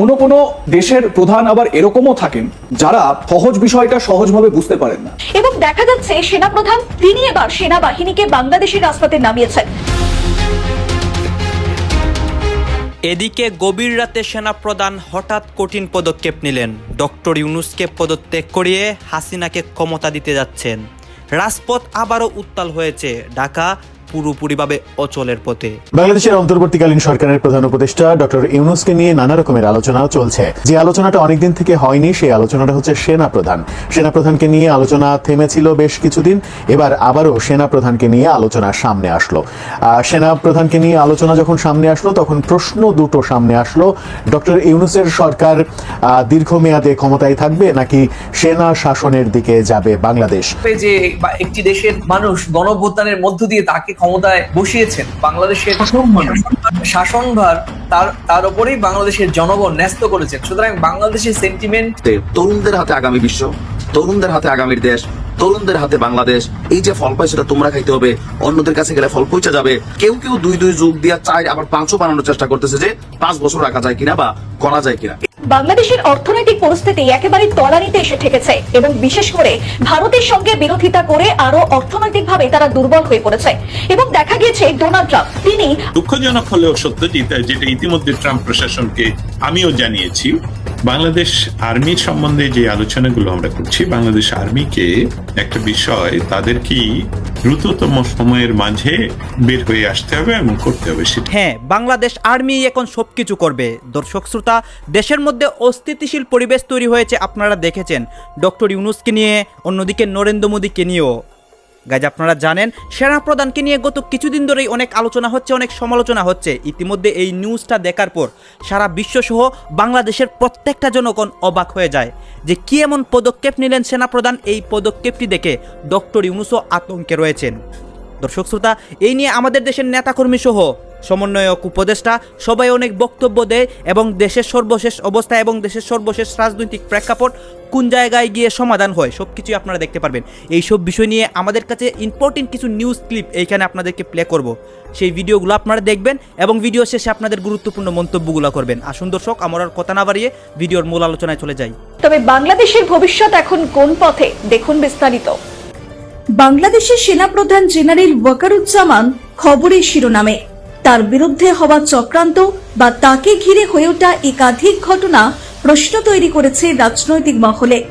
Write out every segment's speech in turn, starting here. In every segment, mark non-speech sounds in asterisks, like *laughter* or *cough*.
কোনো কোনো দেশের প্রধান আবার এরকমও থাকেন যারা সহজ বিষয়টা সহজভাবে বুঝতে পারেন না। এবং দেখা যাচ্ছে সেনাপ্রধান তিনি এবার সেনাবাহিনীকে বাংলাদেশের রাস্তাতে নামিয়েছেন। এদিকে গভীর রাতে সেনাপ্রধান হঠাৎ কঠিন পদক্ষেপ নিলেন। ডক্টর ইউনুসকে পদত্যাগ করিয়ে হাসিনাকে ক্ষমতা দিতে যাচ্ছেন। রাজপথ আবারও উত্তাল হয়েছে। ঢাকা পুরোপুরিভাবে অচলের পথে। বাংলাদেশের অন্তর্বর্তীকালীন সরকারের প্রধান উপদেষ্টা ডক্টর ইউনুসকে নিয়ে নানা রকমের আলোচনা চলছে। যে আলোচনাটা অনেকদিন থেকে হয়নি সেই আলোচনাটা হচ্ছে সেনা প্রধান সেনা প্রধানকে নিয়ে আলোচনা থেমেছিল বেশ কিছুদিন এবার আবারও সেনা প্রধানকে নিয়ে আলোচনা সামনে আসলো। সেনা প্রধানকে নিয়ে আলোচনা যখন সামনে আসলো তখন প্রশ্ন দুটো সামনে আসলো। ডক্টর ইউনুসের সরকার আহ, দীর্ঘমেয়াদে ক্ষমতায় থাকবে নাকি সেনা শাসনের দিকে যাবে বাংলাদেশ? যে বা একটি দেশের মানুষ গণভ্যুত্থানের মধ্য দিয়ে তাকে ক্ষমতায় বসিয়েছেন বাংলাদেশের শাসনভার তার তার উপরেই বাংলাদেশের জনগণ ন্যস্ত করেছেন। সুতরাং বাংলাদেশের সেন্টিমেন্ট তরুণদের হাতে আগামী বিশ্ব তরুণদের হাতে আগামীর দেশ তরুণদের হাতে বাংলাদেশ এই যে ফল পাই সেটা তোমরা খাইতে হবে অন্যদের কাছে গেলে ফল পৌঁছে যাবে। কেউ কেউ দুই দুই যুগ দিয়া চাই আবার পাঁচও বানানোর চেষ্টা করতেছে যে পাঁচ বছর রাখা যায় কিনা বা করা যায় কিনা। বাংলাদেশের অর্থনৈতিক পরিস্থিতি একেবারে তলানিতে এসে ঠেকেছে এবং বিশেষ করে ভারতের সঙ্গে বিরোধিতা করে আরও অর্থনৈতিকভাবে তারা দুর্বল হয়ে পড়েছে। এবং দেখা গিয়েছে ডোনাল্ড ট্রাম্প, তিনি দুঃখজনক হলেও সত্য যেটা ইতিমধ্যে ট্রাম্প প্রশাসনকে আমিও জানিয়েছি, বাংলাদেশ আর্মির সম্বন্ধে যে আলোচনাগুলো আমরা করছি, বাংলাদেশ আর্মিকে একটা বিষয়, তাদের কি দ্রুততম সময়ের মাঝে বের হয়ে আসতে হবে এবং করতে হবে সেটা। হ্যাঁ বাংলাদেশ আর্মি এখন সবকিছু করবে। দর্শক শ্রোতা, দেশের মধ্যে অস্থিতিশীল পরিবেশ তৈরি হয়েছে, আপনারা দেখেছেন। ডক্টর ইউনুসকে নিয়ে, অন্যদিকে নরেন্দ্র মোদীকে নিয়েও। গাইজ, আপনারা জানেন, সেনা প্রধানকে নিয়ে গত কিছুদিন ধরেই অনেক আলোচনা হচ্ছে, অনেক সমালোচনা হচ্ছে। ইতিমধ্যে এই নিউজটা দেখার পর সারা বিশ্বসহ বাংলাদেশের প্রত্যেকটা জনগণ অবাক হয়ে যায় যে কি এমন পদক্ষেপ নিলেন সেনাপ্রধান এই পদক্ষেপটি দেখে ডক্টর ইউনুসও আতঙ্কে রয়েছেন। দর্শক শ্রোতা, এই নিয়ে আমাদের দেশের নেতাকর্মী সহ সমন্বয়ক উপদেষ্টা সবাই অনেক বক্তব্য দেয় এবং দেশের সর্বশেষ অবস্থা এবং দেশের সর্বশেষ রাজনৈতিক প্রেক্ষাপট কোন জায়গায় গিয়ে সমাধান হয় সব কিছুই আপনারা দেখতে পারবেন। এই সব বিষয় নিয়ে আমাদের কাছে ইম্পর্টেন্ট কিছু নিউজ ক্লিপ এইখানে আপনাদেরকে প্লে করব। সেই ভিডিওগুলো আপনারা দেখবেন এবং ভিডিও শেষে আপনাদের গুরুত্বপূর্ণ মন্তব্যগুলো করবেন। আসুন দর্শক আমার আর কথা না বাড়িয়ে ভিডিওর মূল আলোচনায় চলে যাই। তবে বাংলাদেশের ভবিষ্যৎ এখন কোন পথে? দেখুন বিস্তারিত। বাংলাদেশের সেনাপ্রধান জেনারেল ওয়াকারুজ্জামান খবরের শিরোনামে তার বিরুদ্ধে হওয়া চক্রান্ত বা তাকে ঘিরে হয়ে ওঠা একাধিক ঘটনা প্রশ্ন তৈরি করেছে রাজনৈতিক মহলে।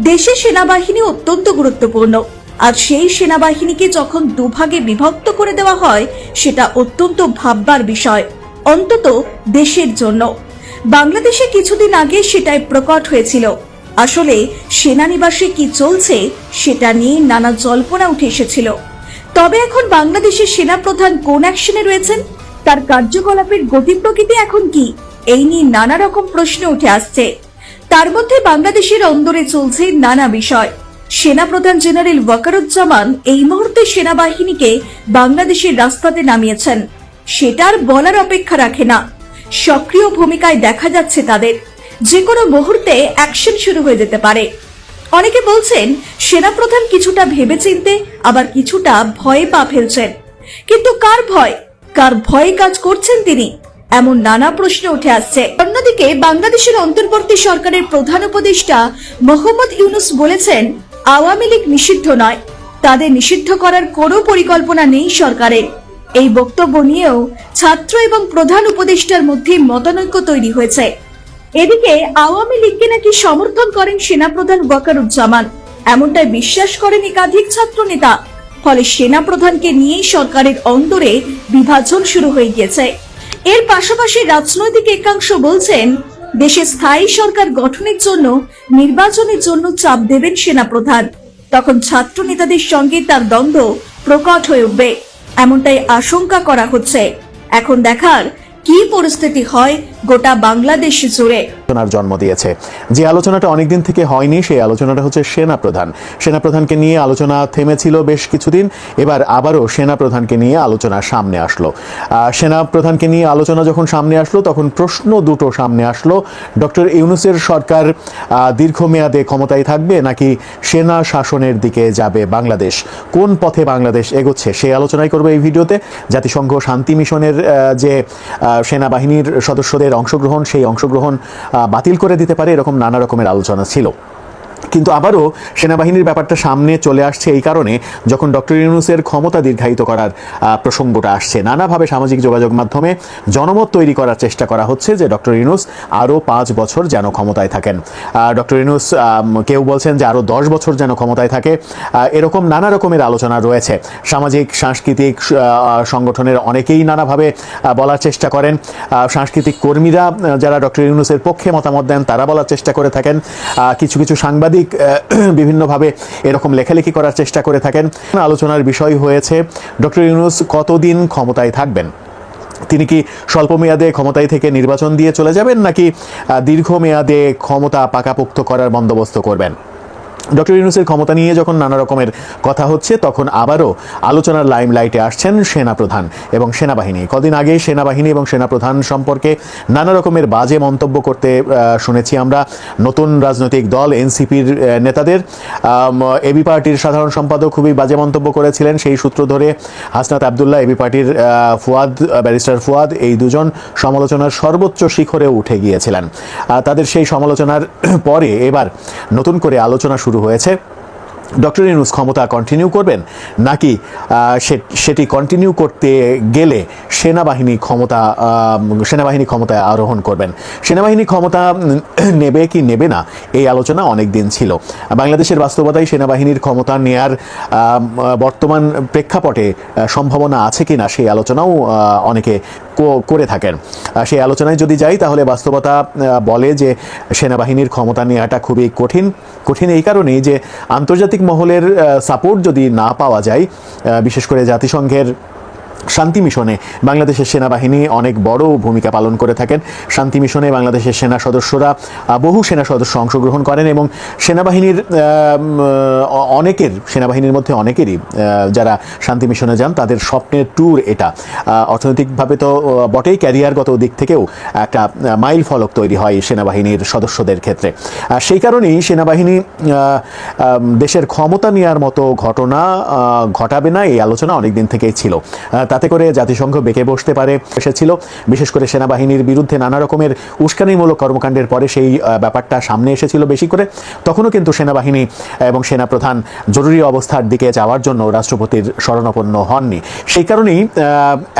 দেশে সেনাবাহিনী অত্যন্ত গুরুত্বপূর্ণ। আর সেই সেনাবাহিনীকে যখন দুভাগে বিভক্ত করে দেওয়া হয়, সেটা অত্যন্ত ভাববার বিষয়। অন্তত দেশের জন্য। বাংলাদেশে কিছুদিন আগে সেটাই প্রকট হয়েছিল। আসলে সেনানিবাসে কি চলছে, সেটা নিয়ে নানা জল্পনা উঠে এসেছিল। তবে এখন বাংলাদেশের সেনাপ্রধান কোন অ্যাকশনে রয়েছেন? তার কার্যকলাপের গতি প্রকৃতি এখন কি? এই নিয়ে নানা রকম প্রশ্ন উঠে আসছে। তার মধ্যে বাংলাদেশের অন্দরে চলছে নানা বিষয়। সেনাপ্রধান জেনারেল ওয়াকারুজ্জামান এই মুহূর্তে সেনাবাহিনীকে বাংলাদেশের রাস্তাতে নামিয়েছেন। সেটার বলার অপেক্ষা রাখে না। সক্রিয় ভূমিকায় দেখা যাচ্ছে তাদের। যে কোনো মুহূর্তে অ্যাকশন শুরু হয়ে যেতে পারে। অনেকে বলছেন, সেনাপ্রধান কিছুটা ভেবেচিন্তে, আবার কিছুটা ভয়ে পা ফেলছেন। কিন্তু কার ভয়? কার ভয়ে কাজ করছেন তিনি? এমন নানা প্রশ্ন উঠে আসছে। অন্যদিকে, বাংলাদেশের অন্তর্বর্তী সরকারের প্রধান উপদেষ্টা মোহাম্মদ ইউনুস বলেছেন, আওয়ামী লীগ নিষিদ্ধ নয়। তাদের নিষিদ্ধ করার কোনো পরিকল্পনা নেই সরকারের। এই বক্তব্য নিয়েও ছাত্র এবং প্রধান উপদেষ্টার মধ্যে মতানৈক্য তৈরি হয়েছে। এদিকে আওয়ামী লীগকে নাকি সমর্থন করেন সেনাপ্রধান ওয়াকারুজ্জামান। এমনটাই বিশ্বাস করেন একাধিক ছাত্র নেতা ফলে সেনাপ্রধানকে নিয়েই সরকারের অন্দরে বিভাজন শুরু হয়ে গিয়েছে। এর পাশাপাশি রাজনৈতিক একাংশ বলছেন, দেশে স্থায়ী সরকার গঠনের জন্য, নির্বাচনের জন্য চাপ দেবেন সেনাপ্রধান। তখন ছাত্র নেতাদের সঙ্গে তার দ্বন্দ্ব প্রকট হয়ে উঠবে। এমনটাই আশঙ্কা করা হচ্ছে। এখন দেখার কি পরিস্থিতি হয় গোটা বাংলাদেশ জুড়ে। আলোচনার জন্ম দিয়েছে। যে আলোচনাটা অনেকদিন থেকে হয়নি সেই আলোচনাটা হচ্ছে সেনা প্রধান সেনা প্রধানকে নিয়ে আলোচনা থেমেছিল বেশ কিছুদিন এবার আবারও সেনা প্রধানকে নিয়ে আলোচনা সামনে আসলো। আহ, সেনা প্রধানকে নিয়ে আলোচনা যখন সামনে আসলো তখন প্রশ্ন দুটো সামনে আসলো। ডক্টর ইউনুসের সরকার দীর্ঘমেয়াদে ক্ষমতায় থাকবে নাকি সেনা শাসনের দিকে যাবে বাংলাদেশ? কোন পথে বাংলাদেশ এগোচ্ছে? সেই আলোচনাই করবে এই ভিডিওতে। জাতিসংঘ শান্তি মিশনের যে সেনাবাহিনীর সদস্যদের অংশগ্রহণ সেই অংশগ্রহণ বাতিল করে দিতে পারে এরকম নানা রকমের আলোচনা ছিল। কিন্তু আবারও সেনাবাহিনীর ব্যাপারটা সামনে চলে আসছে এই কারণে যখন ডক্টর ইউনুসের ক্ষমতা দীর্ঘায়িত করার প্রসঙ্গটা আসছে। নানাভাবে সামাজিক যোগাযোগ মাধ্যমে জনমত তৈরি করার চেষ্টা করা হচ্ছে যে ডক্টর ইউনুস আরও পাঁচ বছর যেন ক্ষমতায় থাকেন। ডক্টর ইউনুস কেউ বলছেন যে আরও দশ বছর যেন ক্ষমতায় থাকে। এরকম নানা রকমের আলোচনা রয়েছে। সামাজিক, সাংস্কৃতিক সংগঠনের অনেকেই নানাভাবে বলার চেষ্টা করেন। সাংস্কৃতিক কর্মীরা যারা ডক্টর ইউনুসের পক্ষে মতামত দেন, তারা বলার চেষ্টা করে থাকেন। কিছু কিছু সাংবাদিক আহ, *clears throat* বিভিন্নভাবে এরকম লেখালেখি করার চেষ্টা করে থাকেন। আলোচনার বিষয় হয়েছে ডক্টর ইউনুস কতদিন ক্ষমতায় থাকবেন? তিনি কি স্বল্পমেয়াদে ক্ষমতায় থেকে নির্বাচন দিয়ে চলে যাবেন নাকি দীর্ঘমেয়াদে ক্ষমতা পাকাপোক্ত করার বন্দোবস্ত করবেন? ডক্টর ইউনুসের ক্ষমতা নিয়ে যখন নানা রকমের কথা হচ্ছে, তখন আবারও আলোচনার লাইমলাইটে আসছেন সেনাপ্রধান এবং সেনাবাহিনী। কদিন আগে সেনাবাহিনী এবং সেনাপ্রধান সম্পর্কে নানা রকমের বাজে মন্তব্য করতে শুনেছি আমরা। নতুন রাজনৈতিক দল, এনসিপির নেতাদের। এবি পার্টির সাধারণ সম্পাদক খুবই বাজে মন্তব্য করেছিলেন। সেই সূত্র ধরে হাসনাত আবদুল্লাহ, এবি পার্টির ফুয়াদ, ব্যারিস্টার ফুয়াদ এই দুজন সমালোচনার সর্বোচ্চ শিখরে উঠে গিয়েছিলেন। তাদের সেই সমালোচনার *clears throat* পরে এবার নতুন করে আলোচনা শুরু হয়েছে। ডক্টর ইউনুস ক্ষমতা কন্টিনিউ করবেন? নাকি সেটি কন্টিনিউ করতে গেলে সেনাবাহিনী ক্ষমতা সেনাবাহিনী ক্ষমতায় আরোহণ করবেন? সেনাবাহিনী ক্ষমতা নেবে কি নেবে না? এই আলোচনা অনেক দিন ছিল। বাংলাদেশের বাস্তবতায় সেনাবাহিনীর ক্ষমতা নেয়ার বর্তমান প্রেক্ষাপটে সম্ভাবনা আছে কি না সেই আলোচনাও অনেকে করে থাকেন। সেই আলোচনায় যদি যাই, তাহলে বাস্তবতা বলে যে সেনাবাহিনীর ক্ষমতা নেওয়াটা খুবই কঠিন। কঠিন এই কারণেই যে আন্তর্জাতিক মহলের সাপোর্ট যদি না পাওয়া যায় বিশেষ করে জাতিসংঘের শান্তি মিশনে বাংলাদেশের সেনাবাহিনী অনেক বড় ভূমিকা পালন করে থাকেন। শান্তি মিশনে বাংলাদেশের সেনা সদস্যরা বহু সেনা সদস্য অংশগ্রহণ করেন এবং সেনাবাহিনীর অনেকের সেনাবাহিনীর মধ্যে অনেকেরই যারা শান্তি মিশনে যান তাদের স্বপ্নের ট্যুর এটা। অর্থনৈতিকভাবে তো বটেই ক্যারিয়ারগত দিক থেকেও একটা মাইল ফলক তৈরি হয় সেনাবাহিনীর সদস্যদের ক্ষেত্রে। সেই কারণেই সেনাবাহিনী দেশের ক্ষমতা নেওয়ার মতো ঘটনা ঘটাবে না এই আলোচনা অনেক দিন থেকেই ছিল। আহ, তাতে করে জাতিসংঘ বেঁকে বসতে পারে এসেছিল। বিশেষ করে সেনাবাহিনীর বিরুদ্ধে নানা রকমের উস্কানিমূলক কর্মকাণ্ডের পরে সেই ব্যাপারটা সামনে এসেছিল বেশি করে। তখনও কিন্তু সেনাবাহিনী এবং সেনাপ্রধান জরুরি অবস্থার দিকে যাওয়ার জন্য রাষ্ট্রপতির শরণাপন্ন হননি। সেই কারণেই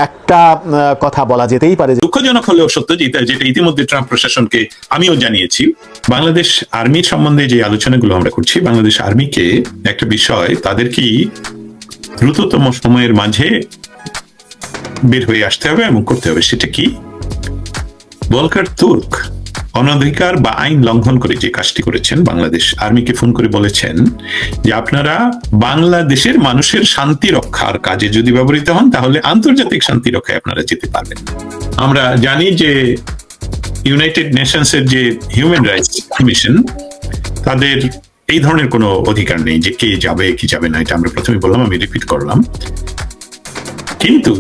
একটা কথা বলা যেতেই পারে দুঃখজনক হলেও সত্য যেটা যেটা ইতিমধ্যে ট্রাম্প প্রশাসনকে আমিও জানিয়েছি, বাংলাদেশ আর্মির সম্বন্ধে যে আলোচনাগুলো আমরা করছি, বাংলাদেশ আর্মিকে একটা বিষয় তাদের কি দ্রুততম সময়ের মাঝে বের হয়ে আসতে হবে এবং করতে হবে। সেটা কি? বলকার তুর্ক অনধিকার বা আইন লঙ্ঘন করে যে কাজটি করেছেন, বাংলাদেশ আর্মিকে ফোন করে বলেছেন যে আপনারা বাংলাদেশের মানুষের শান্তি রক্ষার কাজে যদি ব্যবহৃত হন, তাহলে আন্তর্জাতিক শান্তি রক্ষায় আপনারা যেতে পারবেন। আমরা জানি যে ইউনাইটেড নেশনস এর যে হিউম্যান রাইটস কমিশন তাদের এই ধরনের কোনো অধিকার নেই যে কে যাবে, কি যাবে না, এটা আমরা প্রথমে বললাম, আমি রিপিট করলাম। কিন্তু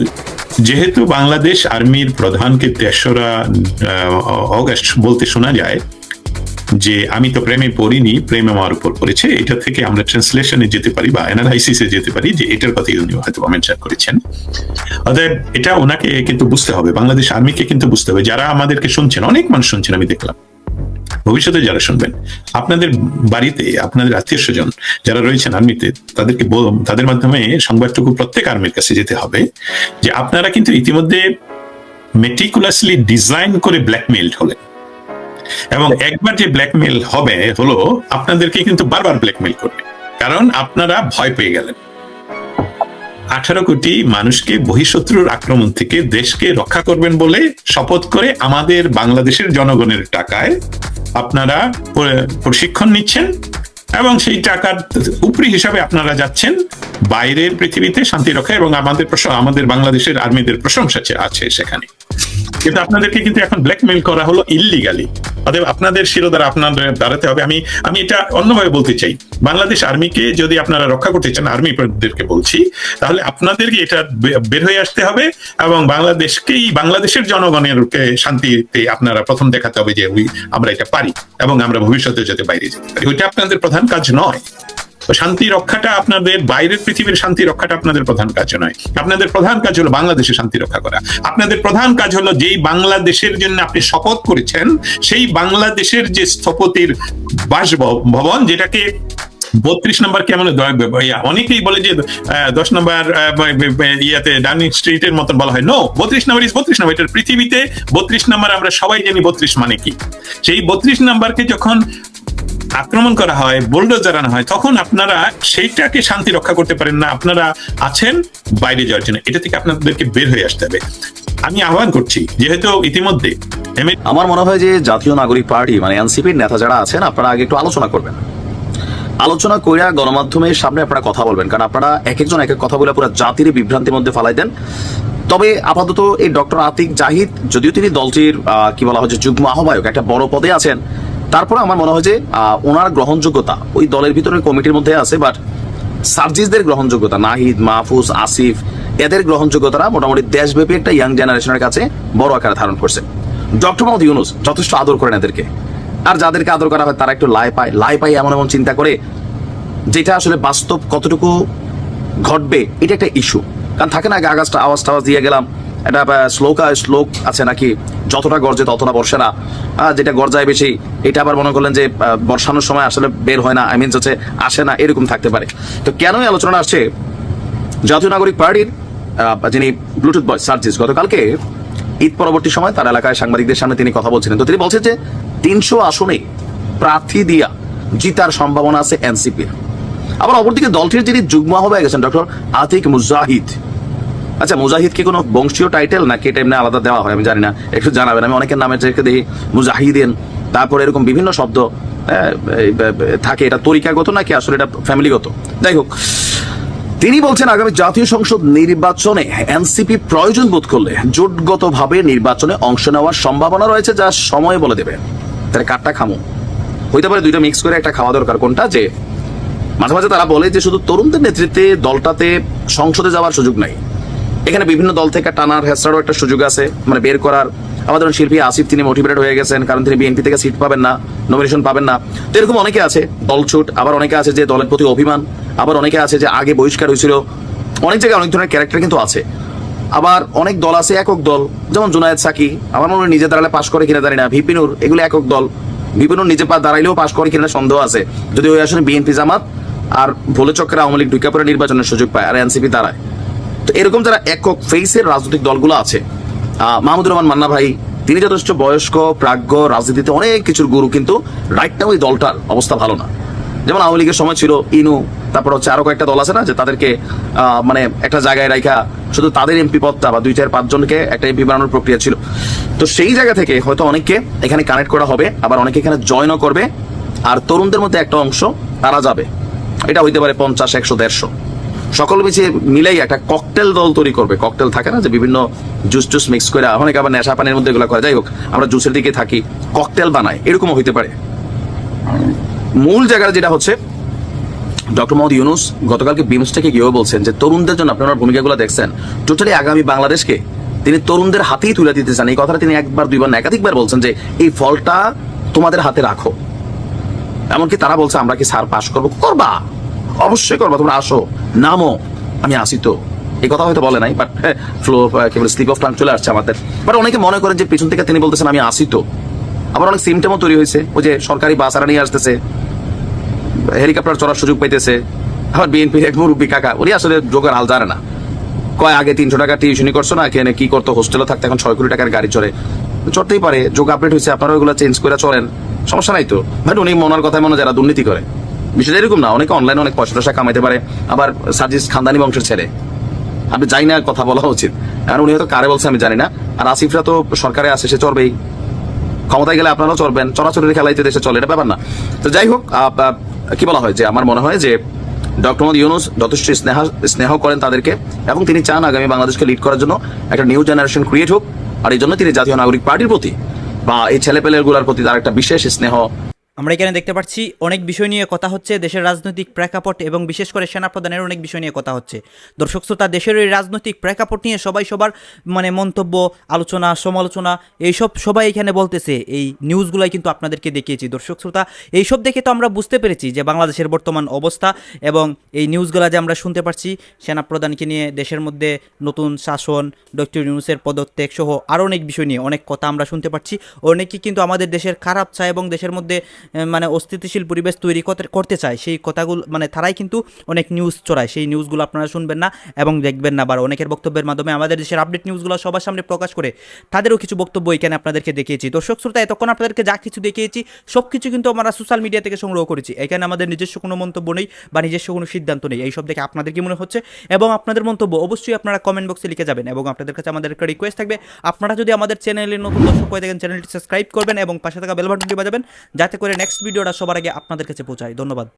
যেহেতু বাংলাদেশ আর্মির প্রধানকে তেসরা অগস্ট বলতে শোনা যায় যে আমি তো প্রেমে পড়িনি, প্রেম আমার উপর পড়েছে, এটা থেকে আমরা ট্রান্সলেশনে যেতে পারি বা অ্যানালাইসিসে যেতে পারি যে এটার কথাই উনি হয়তো মেনশন করেছেন। অতএব এটা ওনাকে কিন্তু বুঝতে হবে, বাংলাদেশ আর্মিকে কিন্তু বুঝতে হবে। যারা আমাদেরকে শুনছেন, অনেক মানুষ শুনছেন, আমি দেখলাম। ভবিষ্যতে যারা শুনবেন, আপনাদের বাড়িতে, আপনাদের আত্মীয় স্বজন যারা রয়েছেন আর্মিতে, তাদেরকে তাদের মাধ্যমে সংবাদটুকু প্রত্যেক আর্মির কাছে যেতে হবে যে আপনারা কিন্তু ইতিমধ্যে মেটিকুলাসলি ডিজাইন করে ব্ল্যাকমেইল হলেন। এবং একবার যে ব্ল্যাকমেইল হবে হলো, আপনাদেরকে কিন্তু বারবার ব্ল্যাকমেইল করবে। কারণ আপনারা ভয় পেয়ে গেলেন। আঠারো কোটি মানুষকে বহিঃশত্রুর আক্রমণ থেকে দেশকে রক্ষা করবেন বলে শপথ করে আমাদের বাংলাদেশের জনগণের টাকায় আপনারা প্রশিক্ষণ নিচ্ছেন এবং সেই টাকার উপরি হিসাবে আপনারা যাচ্ছেন। বাইরের পৃথিবীতে শান্তি রক্ষা এবং আমাদের আমাদের বাংলাদেশের আর্মিদের প্রশংসা আছে সেখানে। কিন্তু আপনাদেরকে কিন্তু এখন ব্ল্যাকমেইল করা হলো ইল্লিগালি অতএব আপনাদের শিরোধারা আপনাদের দাঁড়াতে হবে। আমি আমি এটা অন্যভাবে বলতে চাই। বাংলাদেশ আর্মিকে যদি আপনারা রক্ষা করতে চান আর্মিদেরকে বলছি, তাহলে আপনাদেরকে এটা বের হয়ে আসতে হবে এবং বাংলাদেশকেই, বাংলাদেশের জনগণের শান্তিতে আপনারা প্রথম দেখাতে হবে যে আমরা এটা পারি এবং আমরা ভবিষ্যতে যাতে বাইরে যেতে পারি। ওইটা আপনাদের প্রধান কাজ নয়। শান্তি রক্ষাটা আপনাদের বাইরের পৃথিবীর শান্তি রক্ষাটা আপনাদের প্রধান কাজ নয়। আপনাদের প্রধান কাজ হলো বাংলাদেশে শান্তি রক্ষা করা। আপনাদের প্রধান কাজ হলো যেই বাংলাদেশের জন্য আপনি শপথ করেছেন, সেই বাংলাদেশের যে স্থপতির বাসভবন, যেটাকে বত্রিশ নম্বর কেমন অনেকেই বলে যে দশ নম্বর ইয়াতে ডাউনিং স্ট্রিটের মতন বলা হয়। নো বত্রিশ নম্বর ইজ বত্রিশ নম্বর। এটার পৃথিবীতে বত্রিশ নম্বর আমরা সবাই জানি বত্রিশ মানে কি। সেই বত্রিশ নাম্বারকে যখন আক্রমণ করা হয় বোল্ডোজার আনা হয়, তখন আপনারা সেইটাকে শান্তি রক্ষা করতে পারেন না। আপনারা আছেন বাইরে যাওয়ার জন্য। এটা থেকে আপনাদেরকে বের হয়ে আসতে হবে। আমি আহ্বান করছি, যেহেতু ইতিমধ্যে আমার মনে হয় যে জাতীয় নাগরিক পার্টি মানে এনসিপির নেতা যারা আছেন, আপনারা আগে একটু আলোচনা করবেন। আলোচনা কইরা গণমাধ্যমের সামনে আপনারা কথা বলবেন, কারণ আপনারা এক একজন এক এক কথা বলে পুরো জাতির বিভ্রান্তির মধ্যে ফালাই দেন। তবে আপাতত এই ডক্টর আতিক জাহিদ, যদিও তিনি দলটির কি বলা যে যুগ্ম আহ্বায়ক, একটা বড় পদে আছেন তারপরে আমার মনে হয় যে ওনার গ্রহণযোগ্যতা ওই দলের ভিতরে কমিটির মধ্যে আছে বাট সার্জিসদের গ্রহণযোগ্যতা, নাহিদ, মাহফুজ, আসিফ, এদের গ্রহণযোগ্যতাটা মোটামুটি দেশব্যাপী একটা ইয়াং জেনারেশনের কাছে বড় আকারে ধারণ করছে। ডক্টর মোহাম্মদ ইউনুস যথেষ্ট আদর করেন এদেরকে। আর যাদেরকে আদর করা হয়, তারা একটু লাই পায় লাই পায় এমন এমন চিন্তা করে, যেটা আসলে বাস্তব কতটুকু ঘটবে, এটা একটা ইস্যু কারণ থাকে না, আগে আগাছটা আওয়াজ টাওয়াজ দিয়ে গেলাম এটা শ্লোক শ্লোক আছে নাকি? যতটা গর্জে ততটা বর্ষে না। যেটা গর্জায় বেশি, এটা আবার মনে করলেন যে বর্ষানোর সময় আসলে বের হয় না। আই মিন হচ্ছে আসে না, এরকম থাকতে পারে। তো কেনই আলোচনা আসছে? জাতীয় নাগরিক পার্টির যিনি ব্লুটুথ বয় সার্জিস গতকালকে ঈদ পরবর্তী সময় তার এলাকায় সাংবাদিকদের সামনে তিনি কথা বলছিলেন। তো তিনি বলছেন যে, তিনশো আসনে প্রার্থী দিয়া জিতার সম্ভাবনা আছে এনসিপির আবার অপরদিকে দলটির যিনি যুগ্ম আহ্বায়ক গেছেন, ডক্টর আতিক মুজাহিদ আচ্ছা মুজাহিদ কি কোনো বংশীয় টাইটেল নাকি এটা এমনি আলাদা দেওয়া হয়? আমি জানি না। একটু জানাবেন। আমি অনেকের নামে রেখে দেখি মুজাহিদিন, তারপরে এরকম বিভিন্ন শব্দ থাকে। এটা তরিকাগত নাকি আসলে এটা ফ্যামিলিগত যাই হোক। তিনি বলছেন, আগামী জাতীয় সংসদ নির্বাচনে এনসিপি প্রয়োজন বোধ করলে জোটগতভাবে নির্বাচনে অংশ নেওয়ার সম্ভাবনা রয়েছে যা সময় বলে দেবে। তাহলে কাঠটা খামো? হইতে পারে দুইটা মিক্স করে একটা খাওয়া দরকার। কোনটা? যে মাঝে মাঝে তারা বলে যে শুধু তরুণদের নেতৃত্বে দলটাতে সংসদে যাওয়ার সুযোগ নাই। এখানে বিভিন্ন দল থেকে টানার হেসড়ারও একটা সুযোগ আছে মানে বের করার। আমাদের শিল্পী আসিফ তিনি মোটিভেটেড হয়ে গেছেন, কারণ তিনি বিএনপি থেকে সিট পাবেন না নমিনেশন পাবেন না। তো এরকম অনেকে আছে দলছুট আবার অনেকে আছে যে দলের প্রতি অভিমান, আবার অনেকে আছে যে আগে বহিষ্কার হয়েছিল। অনেক জায়গায় অনেক ধরনের ক্যারেক্টার কিন্তু আছে। আবার অনেক দল আছে একক দল, যেমন জুনায়েদ সাকি, আমার মনে হয় নিজে দাঁড়ালে পাশ করে কিনা জানি না ভিপিনুর এগুলো একক দল। ভিপিনুর নিজে পা দাঁড়াইলেও পাশ করে কিনা সন্দেহ আছে। যদি ওই আসলে বিএনপি জামাত আর ভোলে চক্রে আওয়ামী লীগ ঢুকে পরে নির্বাচনের সুযোগ পায়, আর এনসিপি দাঁড়ায়। তো এরকম যারা একক ফেসের রাজনৈতিক দলগুলো আছে মাহমুদুর রহমান মান্না ভাই, তিনি যথেষ্ট বয়স্ক, প্রাজ্ঞ, রাজনীতিতে অনেক কিছুর গুরু, কিন্তু রাইট নাও ওই দলটার অবস্থা ভালো না। যেমন আওয়ামী লীগের সময় ছিল ইনু, তারপর হচ্ছে আরও কয়েকটা দল আছে না, যে তাদেরকে মানে একটা জায়গায় রাখা শুধু তাদের এমপি পদটা বা দুই চার পাঁচজনকে একটা এমপি বানানোর প্রক্রিয়া ছিল। তো সেই জায়গা থেকে হয়তো অনেককে এখানে কানেক্ট করা হবে, আবার অনেকে এখানে জয়েনও করবে, আর তরুণদের মধ্যে একটা অংশ তারা যাবে। এটা হইতে পারে পঞ্চাশ, একশো, দেড়শো। সকল মিছিয়ে মিলেই একটা ককটেল দল তৈরি করবে। ককটেল থাকে না যে বিভিন্ন জুস জুস মিক্স করে অনেক আবার নেশা পানির মধ্যে এগুলো করে। যাই হোক, আমরা জুসের দিকে থাকি ককটেল বানাই, এরকমও হইতে পারে। মূল জায়গাটা যেটা হচ্ছে ডক্টর মোহাম্মদ ইউনুস গতকালকে বিমসটাকে গিয়েও বলছেন যে তরুণদের জন্য আপনারা ভূমিকাগুলো দেখছেন। টোটালি আগামী বাংলাদেশকে তিনি তরুণদের হাতেই তুলে দিতে চান। এই কথাটা তিনি একবার, দুইবার একাধিকবার বলছেন যে এই ফলটা তোমাদের হাতে রাখো। এমনকি তারা বলছে, আমরা কি স্যার পাশ করব? করবা। অবশ্যই করবা, তোমরা আসো। নামো। আমি আসি তো। এই কথা হয়তো বলে নাই বাট ফ্লো কি বলে স্লিপ অফ টাং চলে আসছে আমাদের। বাট অনেকে মনে করেন যে পিছন থেকে তিনি বলতেছেন, আমি আসি তো। আবার অনেক সিমটেমও তৈরি হয়েছে। ওই যে সরকারি বাস আরা নিয়ে আসতেছে হেলিকপ্টার চড়ার সুযোগ পাইতেছে। আবার বিএনপির এক মুরব্বী কাকা, উনি আসলে যোগের হাল জানে না। কয়, আগে তিনশো টাকা টিউশনি করছ না? এখানে কি করতো? হোস্টেলে থাকতে, এখন ছয় কোটি টাকার গাড়ি চড়ে। চড়তেই পারে, যোগ আপডেট হয়েছে আপনারা ওইগুলো চেঞ্জ করে চলেন। সমস্যা নাই তো। বাট উনি মনার কথা মনে যারা দুর্নীতি করে। বিষয়টা এরকম না, অনেকে অনলাইনে অনেক পয়সা টয়সা কামাইতে পারে। আবার সার্জিস খানদানি বংশের ছেলে। আপনি যাই না, কথা বলা উচিত। আর উনি হয়তো কারে বলছে আমি জানি না। আর আসিফরা তো সরকারে আসে সে চড়বেই। ক্ষমতায় গেলে আপনারাও চলবেন চলাচলের খেলাইতে দেশে চলে, এটা ব্যাপার না। তো যাই হোক কি বলা হয় যে, আমার মনে হয় যে, ডক্টর মোহাম্মদ ইউনুস যথেষ্ট স্নেহ স্নেহ করেন তাদেরকে, এবং তিনি চান আগামী বাংলাদেশকে লিড করার জন্য একটা নিউ জেনারেশন ক্রিয়েট হোক। আর এই জন্য তিনি জাতীয় নাগরিক পার্টির প্রতি, বা এই ছেলেপেলেগুলোর প্রতি তার একটা বিশেষ স্নেহ আমরা এখানে দেখতে পাচ্ছি, অনেক বিষয় নিয়ে কথা হচ্ছে, দেশের রাজনৈতিক প্রেক্ষাপট এবং বিশেষ করে সেনাপ্রধানের অনেক বিষয় নিয়ে কথা হচ্ছে। দর্শক শ্রোতা, দেশের এই রাজনৈতিক প্রেক্ষাপট নিয়ে সবাই সবার মানে মন্তব্য, আলোচনা, সমালোচনা, এইসব সবাই এখানে বলতেছে। এই নিউজগুলাই কিন্তু আপনাদেরকে দেখিয়েছি। দর্শক শ্রোতা, এইসব দেখে তো আমরা বুঝতে পেরেছি যে বাংলাদেশের বর্তমান অবস্থা এবং এই নিউজগুলো যে আমরা শুনতে পারছি সেনাপ্রধানকে নিয়ে দেশের মধ্যে নতুন শাসন, ডক্টর ইউনুসের পদত্যাগ সহ আরও অনেক বিষয় নিয়ে অনেক কথা আমরা শুনতে পারছি অনেকে কিন্তু আমাদের দেশের খারাপ চায় এবং দেশের মধ্যে মানে অস্থিতিশীল পরিবেশ তৈরি করতে- চায়। সেই কথাগুলো মানে তারাই কিন্তু অনেক নিউজ চড়ায় সেই নিউজগুলো আপনারা শুনবেন না এবং দেখবেন না। বা অনেকের বক্তব্যের মাধ্যমে আমাদের দেশের আপডেট নিউজগুলো সবার সামনে প্রকাশ করে তাদেরও কিছু বক্তব্য এখানে আপনাদেরকে দেখিয়েছি। দর্শক শ্রোতা, এতক্ষণ আপনাদেরকে যা কিছু দেখিয়েছি সব কিছু কিন্তু আমরা সোশ্যাল মিডিয়া থেকে সংগ্রহ করেছি। এখানে আমাদের নিজস্ব কোনো মন্তব্য নেই বা নিজস্ব কোনো সিদ্ধান্ত নেই। এইসব দেখে আপনাদের কি মনে হচ্ছে? এবং আপনাদের মন্তব্য অবশ্যই আপনারা কমেন্ট বক্সে লিখে যাবেন এবং আপনাদের কাছে আমাদের একটা রিকোয়েস্ট থাকবে। আপনারা যদি আমাদের চ্যানেলের নতুন দর্শক হয়ে থাকেন চ্যানেলটি সাবস্ক্রাইব করবেন এবং পাশে থাকা বেল বাটনটি বাজাবেন, যাতে করে নেক্সট ভিডিওটা সবার আগে আপনাদের কাছে পৌঁছায়। ধন্যবাদ।